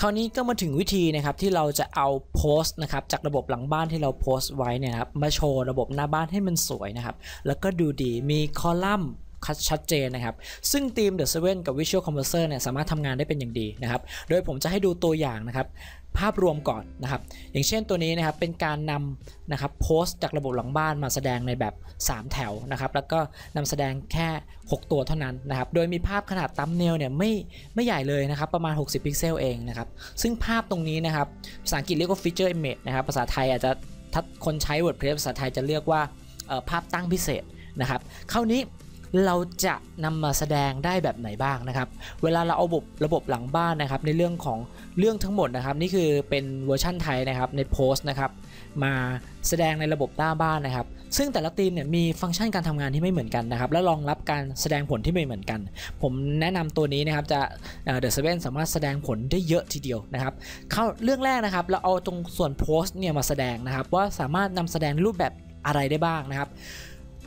คราวนี้ก็มาถึงวิธีนะครับที่เราจะเอาโพสต์นะครับจากระบบหลังบ้านที่เราโพสต์ไว้เนี่ยครับมาโชว์ระบบหน้าบ้านให้มันสวยนะครับแล้วก็ดูดีมีคอลัมน์ ชัดเจนนะครับ ซึ่งทีม The Seven กับ Visual Composer เนี่ยสามารถทำงานได้เป็นอย่างดีนะครับ โดยผมจะให้ดูตัวอย่างนะครับภาพรวมก่อนนะครับ อย่างเช่นตัวนี้นะครับเป็นการนำนะครับโพสต์จากระบบหลังบ้านมาแสดงในแบบ 3 แถวนะครับ แล้วก็นำแสดงแค่ 6 ตัวเท่านั้นนะครับ โดยมีภาพขนาดตัมเนลเนี่ยไม่ไม่ใหญ่เลยนะครับ ประมาณ 60 พิกเซลเองนะครับ ซึ่งภาพตรงนี้นะครับ ภาษาอังกฤษเรียกว่า feature image นะครับ ภาษาไทยอาจจะถ้าคนใช้ WordPress ภาษาไทยจะเรียกว่าภาพตั้งพิเศษนะครับ คราวนี้ เราจะนำมาแสดงได้แบบไหนบ้างนะครับ เวลาเราเอาระบบระบบหลังบ้านนะครับ ในเรื่องของเรื่องทั้งหมดนะครับ นี่คือเป็นเวอร์ชั่นไทยนะครับในโพสต์นะครับ มาแสดงในระบบหน้าบ้านนะครับ ซึ่งแต่ละทีมเนี่ยมีฟังก์ชันการทำงานที่ไม่เหมือนกันนะครับ และรองรับการแสดงผลที่ไม่เหมือนกัน ผมแนะนำตัวนี้นะครับจะเดอะเซเว่นสามารถแสดงผลได้เยอะทีเดียวนะครับ เข้าเรื่องแรกนะครับ เราเอาตรงส่วนโพสต์เนี่ยมาแสดงนะครับ ว่าสามารถนำแสดงรูปแบบอะไรได้บ้างนะครับ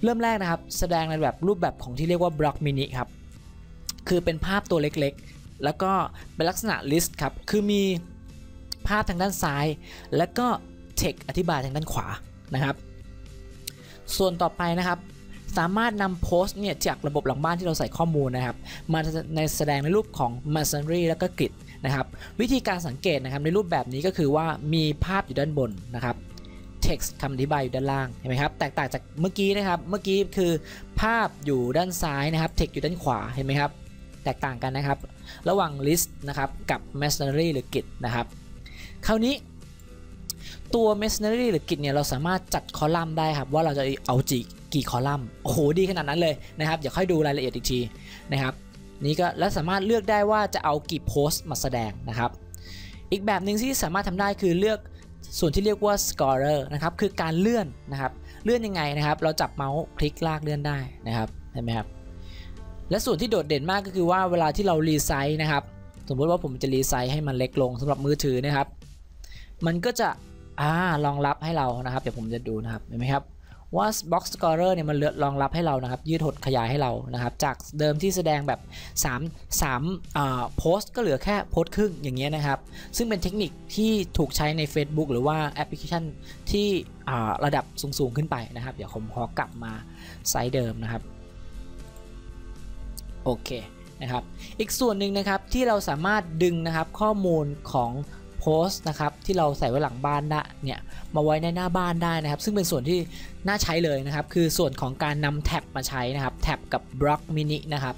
เริ่มแรกนะครับ แสดงในแบบรูปแบบของที่เรียกว่าบล็อกมินิครับ คือเป็นภาพตัวเล็กๆ แล้วก็เป็นลักษณะลิสต์ครับ คือมีภาพทางด้านซ้าย แล้วก็เทคอธิบายทางด้านขวานะครับ ส่วนต่อไปนะครับ สามารถนำโพสต์เนี่ยจากระบบหลังบ้านที่เราใส่ข้อมูลนะครับ มาในแสดงในรูปของ Masonry แล้วก็กริดนะครับ วิธีการสังเกตนะครับในรูปแบบนี้ก็คือว่ามีภาพอยู่ด้านบนนะครับ text คำอธิบายอยู่ด้านล่างเห็นไหมครับแตกต่างจากเมื่อกี้นะครับเมื่อกี้คือภาพอยู่ด้านซ้ายนะครับ text อยู่ด้านขวาเห็นไหมครับแตกต่างกันนะครับ ระหว่าง list นะครับกับ masonry หรือ git นะครับคราวนี้ตัว masonry หรือ git เนี่ยเราสามารถจัดคอลัมน์ได้ครับว่าเราจะเอาจีกี่คอลัมน์โอ้โหดีขนาดนั้นเลยนะครับเดี๋ยวค่อยดูรายละเอียดอีกทีนะครับนี่ก็และสามารถเลือกได้ว่าจะเอากี่โพสต์มาแสดงนะครับ อีกแบบหนึ่งที่สามารถทำได้คือเลือก ส่วนที่เรียกว่า scorer นะครับคือการเลื่อนนะครับเลื่อนยังไงนะครับ เราจับเมาส์คลิกลากเลื่อนได้นะครับเห็นไหมครับและส่วนที่โดดเด่นมากก็คือว่าเวลาที่เรารีไซส์นะครับสมมติว่าผมจะรีไซส์ให้มันเล็กลงสำหรับมือถือนะครับ มันก็จะอ่ารองรับให้เรานะครับ เดี๋ยวผมจะดูนะครับเห็นไหมครับ ว่า Box Scorer เนี่ยมันเลือรองรับให้เรานะครับ ยืดหดขยายให้เรานะครับ จากเดิมที่แสดงแบบ 3 3อ่าโพสต์ก็เหลือแค่โพสต์ครึ่งอย่างเงี้ยนะครับ ซึ่งเป็นเทคนิคที่ถูกใช้ใน Facebook หรือว่าแอปพลิเคชันที่อ่าระดับสูง ๆ ขึ้นไปนะครับ เดี๋ยวผมขอกลับมาไซส์เดิมนะครับโอเคนะครับ อีกส่วนหนึ่งนะครับที่เราสามารถดึงนะครับข้อมูลของ โพสต์นะครับที่เราใส่ไว้หลังบ้านนะเนี่ยมาไว้ในหน้าบ้านได้นะครับ ซึ่งเป็นส่วนที่น่าใช้เลยนะครับ คือส่วนของการนำแท็บมาใช้นะครับแท็บกับบล็อกมินินะครับ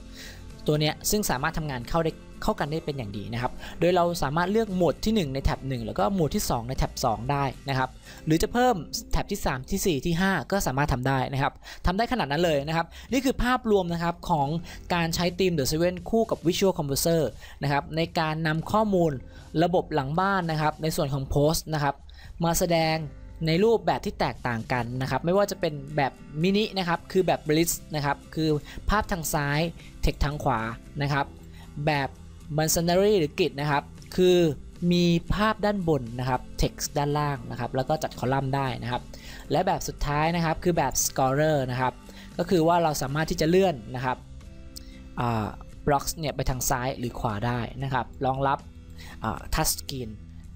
ตัวเนี้ยซึ่งสามารถทำงานเข้าได้ เข้ากันได้เป็นอย่างดีนะครับ โดยเราสามารถเลือกโหมดที่ 1 ในแท็บ1 แล้วก็โหมดที่ 2 ในแท็บ2 ได้นะครับ หรือจะเพิ่มแท็บที่ 3 ที่ 4 ที่ 5 ก็สามารถทำได้นะครับทำได้ขนาดนั้นเลยนะครับ นี่คือภาพรวมนะครับของการใช้ทีม The Seven คู่กับ Visual Composer นะครับในการนำข้อมูลระบบหลังบ้านนะครับในส่วนของโพสต์นะครับมาแสดงในรูปแบบที่แตกต่างกันนะครับ ไม่ว่าจะเป็นแบบมินินะครับ คือแบบบลิสนะครับ คือภาพทางซ้าย เทคทางขวานะครับ แบบ m a n s o n a r y หรือกิจนะครับ คือมีภาพด้านบนนะครับ text ด้านล่างนะครับ แล้วก็จัดคอลัมน์ได้นะครับ และแบบสุดท้ายนะครับคือแบบ scorer นะครับ ก็คือว่าเราสามารถที่จะเลื่อนนะครับบล็อกเนี่ยไปทางซ้ายหรือขวาได้นะครับ รองรับทัชสกรีน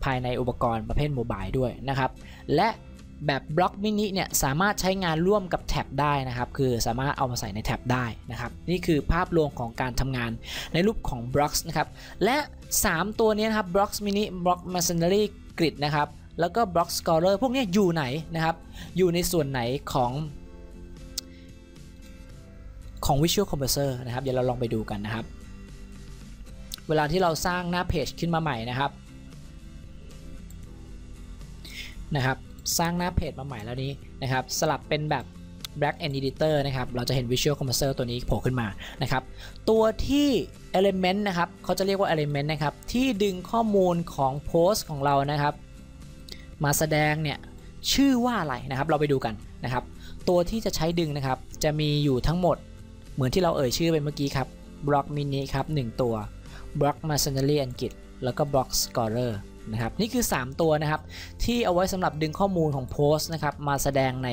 ภายในอุปกรณ์ประเภทโมบายด้วยนะครับ และ แบบบล็อกมินิเนี่ยสามารถใช้งานร่วมกับแท็บได้นะครับคือสามารถเอามาใส่ในแท็บได้นะครับนี่คือภาพรวมของการทำงานในรูปของบล็อกนะครับและ 3 ตัวนี้นะครับบล็อกมินิบล็อกมา s o n a r y Grid นะครับแล้วก็บล็อกสกอร์เลอร์พวกนี้อยู่ไหนนะครับอยู่ในส่วนไหนของของ Visual Composer นะครับเดี๋ยวเราลองไปดูกันนะครับ เวลาที่เราสร้างหน้าเพจขึ้นมาใหม่นะครับนะครับ สร้างหน้าเพจมาใหม่แล้วนี้นะครับสลับเป็นแบบ Black and Editor นะครับเราจะเห็น Visual Composer ตัวนี้โผล่ขึ้นมานะครับตัวที่ Element นะครับเขาจะเรียกว่า Element นะครับที่ดึงข้อมูลของโพสต์ของเรานะครับ มาแสดงเนี่ยชื่อว่าอะไรนะครับเราไปดูกันนะครับ ตัวที่จะใช้ดึงนะครับ จะมีอยู่ทั้งหมดเหมือนที่เราเอ่ยชื่อไปเมื่อกี้ครับ Block Mini ครับ1ตัว Block Masonry and Git แล้วก็ Block Scorer นะครับนี่คือ 3 ตัวนะครับที่เอาไว้สำหรับดึงข้อมูลของโพสต์นะครับมาแสดงใน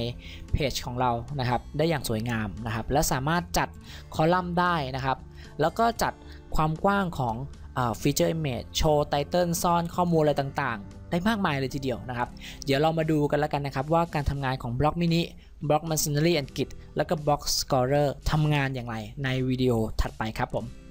เพจของเรานะครับได้อย่างสวยงามนะครับและสามารถจัดคอลัมน์ได้นะครับแล้วก็จัดความกว้างของฟีเจอร์อิมเมจโชว์ไตเติลซ่อนข้อมูลอะไรต่างๆ ได้มากมายเลยทีเดียวนะครับ เดี๋ยวเรามาดูกันแล้วกันนะครับ ว่าการทำงานของบล็อกมินิบล็อกมันซินเนอรี่อังกฤษแล้วก็บล็อกสกอเรอร์ทำงานอย่างไรในวิดีโอถัดไปครับผม